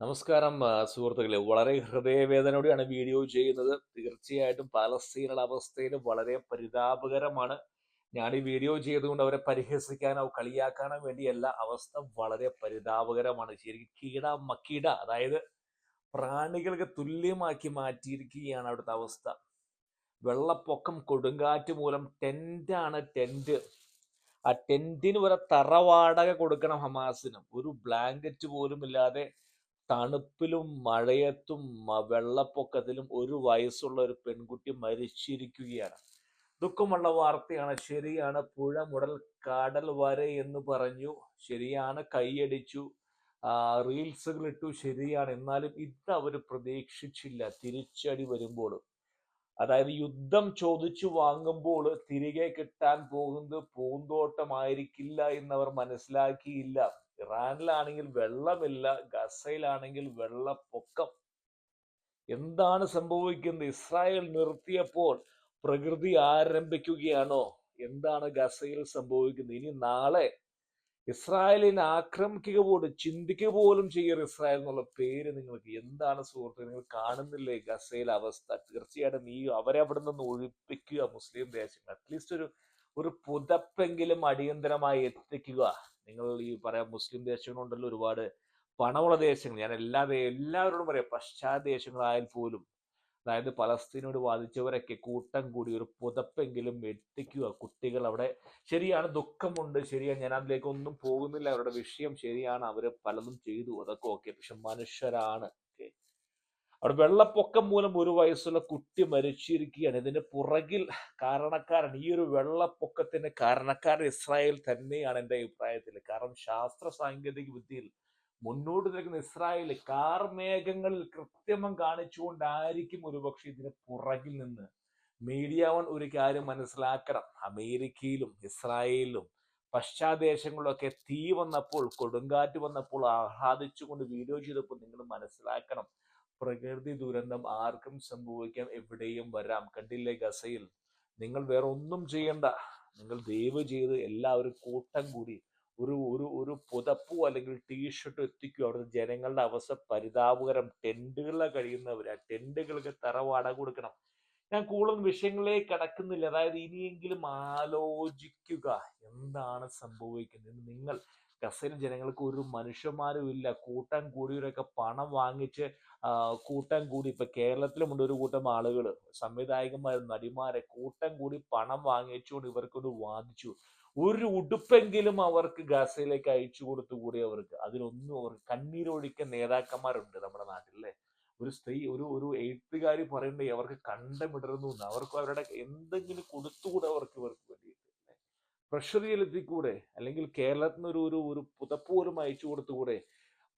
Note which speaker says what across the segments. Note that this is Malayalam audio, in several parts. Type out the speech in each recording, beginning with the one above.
Speaker 1: നമസ്കാരം സുഹൃത്തുക്കളെ. വളരെ ഹൃദയവേദനയോടെയാണ് വീഡിയോ ചെയ്യുന്നത്. തീർച്ചയായിട്ടും പാലസ്തീനുള്ള അവസ്ഥയിൽ വളരെ പരിതാപകരമാണ്. ഞാൻ ഈ വീഡിയോ ചെയ്തുകൊണ്ട് അവരെ പരിഹസിക്കാനോ കളിയാക്കാനോ വേണ്ടിയല്ല. അവസ്ഥ വളരെ പരിതാപകരമാണ്. ശരിക്കും കീട മക്കീട അതായത് പ്രാണികൾക്ക് തുല്യമാക്കി മാറ്റിയിരിക്കുകയാണ് അവിടുത്തെ അവസ്ഥ. വെള്ളപ്പൊക്കം കൊടുങ്കാറ്റ് മൂലം ടെന്റാണ് ടെന്റ് ആ ടെന്റിന് വരെ തറവാടക കൊടുക്കണം ഹമാസിനും. ഒരു ബ്ലാങ്കറ്റ് പോലും ഇല്ലാതെ തണുപ്പിലും മഴയത്തും വെള്ളപ്പൊക്കത്തിലും ഒരു വയസ്സുള്ള ഒരു പെൺകുട്ടി മരിച്ചിരിക്കുകയാണ്. ദുഃഖമുള്ള വാർത്തയാണ് ശരിയാണ് പുഴ മുതൽ കടൽ വരെ എന്ന് പറഞ്ഞു ശരിയാണ് കൈയടിച്ചു റീൽസുകൾ ഇട്ടു ശരിയാണ്. എന്നാലും ഇത് അവർ പ്രതീക്ഷിച്ചില്ല. തിരിച്ചടി വരുമ്പോൾ. അതായത് യുദ്ധം ചോദിച്ചു വാങ്ങുമ്പോൾ തിരികെ കിട്ടാൻ പോകുന്നത് പൂന്തോട്ടമായിരിക്കില്ല എന്നവർ മനസ്സിലാക്കിയില്ല. ഇറാനിലാണെങ്കിൽ വെള്ളമില്ല ഗസയിലാണെങ്കിൽ വെള്ളപ്പൊക്കം. എന്താണ് സംഭവിക്കുന്നത്? ഇസ്രായേൽ നിർത്തിയപ്പോൾ പ്രകൃതി ആരംഭിക്കുകയാണോ? എന്താണ് ഗസയിൽ സംഭവിക്കുന്നത്? ഇനി നാളെ ഇസ്രായേലിനെ ആക്രമിക്കുക പോലും ചിന്തിക്കുക പോലും ചെയ്യരുത് ഇസ്രായേൽ എന്നുള്ള പേര് നിങ്ങൾക്ക് എന്താണ് സുഹൃത്ത്? നിങ്ങൾ കാണുന്നില്ലേ ഗസയിലെ അവസ്ഥ? തീർച്ചയായിട്ടും ഈ അവരെ അവിടെ നിന്ന് ഒഴിപ്പിക്കുക മുസ്ലിം ദേശങ്ങൾ. അറ്റ്ലീസ്റ്റ് ഒരു ഒരു പുതപ്പെങ്കിലും അടിയന്തരമായി എത്തിക്കുക. നിങ്ങൾ ഈ പറയാം മുസ്ലിം ദേശങ്ങളുണ്ടല്ലോ ഒരുപാട് പണമുള്ള ദേശങ്ങൾ. ഞാൻ എല്ലാ എല്ലാവരോടും പറയാം പശ്ചാത്ത ദേശങ്ങളായാൽ പോലും അതായത് പലസ്തീനോട് വാദിച്ചവരൊക്കെ കൂട്ടം കൂടി ഒരു പുതപ്പെങ്കിലും എത്തിക്കുക. കുട്ടികൾ അവിടെ ശരിയാണ് ദുഃഖമുണ്ട് ശരിയാണ് ഞാൻ അതിലേക്കൊന്നും പോകുന്നില്ല. അവരുടെ വിഷയം ശരിയാണ് അവർ പലതും ചെയ്തു. അതൊക്കെ ഓക്കെ പക്ഷെ മനുഷ്യരാണ്. അവിടെ വെള്ളപ്പൊക്കം മൂലം ഒരു വയസ്സുള്ള കുട്ടി മരിച്ചിരിക്കുകയാണ്. ഇതിന് പുറകിൽ കാരണക്കാരൻ ഈ ഒരു വെള്ളപ്പൊക്കത്തിന് കാരണക്കാരൻ ഇസ്രായേൽ തന്നെയാണ് എന്റെ അഭിപ്രായത്തിൽ. കാരണം ശാസ്ത്ര സാങ്കേതിക വിദ്യയിൽ മുന്നോട്ട് നിൽക്കുന്ന ഇസ്രായേൽ കാർമേഘങ്ങളിൽ കൃത്രിമം കാണിച്ചുകൊണ്ടായിരിക്കും ഒരുപക്ഷെ ഇതിന് പുറകിൽ നിന്ന് മീഡിയ വൺ ഒരു കാര്യം മനസ്സിലാക്കണം. അമേരിക്കയിലും ഇസ്രായേലിലും പശ്ചാദേശങ്ങളിലൊക്കെ തീ വന്നപ്പോൾ കൊടുങ്കാറ്റ് വന്നപ്പോൾ ആഹ്ലാദിച്ചുകൊണ്ട് വീഡിയോ ചെയ്തപ്പോൾ നിങ്ങൾ മനസ്സിലാക്കണം. പ്രകൃതി ദുരന്തം ആർക്കും സംഭവിക്കാം എവിടെയും വരാം. കണ്ടില്ലേ ഗസയിൽ? നിങ്ങൾ വേറെ ഒന്നും ചെയ്യണ്ട. നിങ്ങൾ ദയവ് ചെയ്ത് എല്ലാവരും കൂട്ടം കൂടി ഒരു ഒരു ഒരു പുതപ്പോ അല്ലെങ്കിൽ ടീഷർട്ട് എത്തിക്കുക അവിടുത്തെ ജനങ്ങളുടെ അവസ്ഥ പരിതാപകരം. ടെന്റുകളിലാണ് കഴിയുന്നവർ ആ ടെന്റുകൾക്ക് തറ വാടക കൊടുക്കണം. ഞാൻ കൂടുതൽ വിഷയങ്ങളിലേക്ക് കടക്കുന്നില്ല. അതായത് ഇനിയെങ്കിലും ആലോചിക്കുക. എന്താണ് സംഭവിക്കുന്നത്? നിങ്ങൾ ഗസയിലെ ജനങ്ങൾക്ക് ഒരു മനുഷ്യന്മാരും ഇല്ല. കൂട്ടം കൂടിയവരൊക്കെ പണം വാങ്ങിച്ച് കൂട്ടം കൂടി ഇപ്പൊ കേരളത്തിലുമുണ്ട് ഒരു കൂട്ടം ആളുകൾ സംവിധായകന്മാരും നടിമാരെ കൂട്ടം കൂടി പണം വാങ്ങിച്ചുകൊണ്ട് ഇവർക്കൊന്ന് വാദിച്ചു. ഒരു ഉടുപ്പെങ്കിലും അവർക്ക് ഗസയിലേക്ക് അയച്ചു കൊടുത്തുകൂടി അവർക്ക്. അതിലൊന്നും അവർ കണ്ണീരൊഴിക്കാൻ നേതാക്കന്മാരുണ്ട് നമ്മുടെ നാട്ടിൽ അല്ലേ? ഒരു സ്ത്രീ ഒരു ഒരു എഴുത്തുകാരി പറയണ്ടേ അവർക്ക് കണ്ടമിടരുന്നു എന്ന്. അവർക്ക് അവരുടെ എന്തെങ്കിലും കൊടുത്തുകൂടെ അവർക്ക് ഇവർക്ക് വേണ്ടിയിട്ട്. പ്രഷറിയിൽ എത്തിക്കൂടെ അല്ലെങ്കിൽ കേരളത്തിൽ നിന്ന് ഒരു ഒരു ഒരു പുതപ്പൂരം അയച്ചു കൊടുത്തുകൂടെ?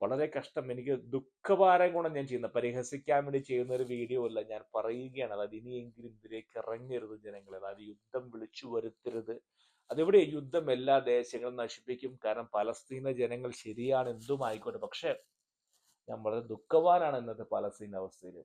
Speaker 1: വളരെ കഷ്ടം. എനിക്ക് ദുഃഖഭാരം കൊണ്ട് ഞാൻ ചെയ്യുന്ന പരിഹസിക്കാൻ വേണ്ടി ചെയ്യുന്ന ഒരു വീഡിയോ അല്ല. ഞാൻ പറയുകയാണ്. അതായത് ഇനിയെങ്കിലും ഇതിലേക്ക് ഇറങ്ങരുത് ജനങ്ങൾ അതായത് യുദ്ധം വിളിച്ചു വരുത്തരുത്. അതെവിടെ യുദ്ധം എല്ലാ ദേശങ്ങളും നശിപ്പിക്കും. കാരണം പലസ്തീന ജനങ്ങൾ ശരിയാണ് എന്തും ആയിക്കോട്ടെ. പക്ഷെ ഞാൻ വളരെ ദുഃഖവാനാണ് ഇന്നത്തെ പലസ്തീൻ അവസ്ഥയിൽ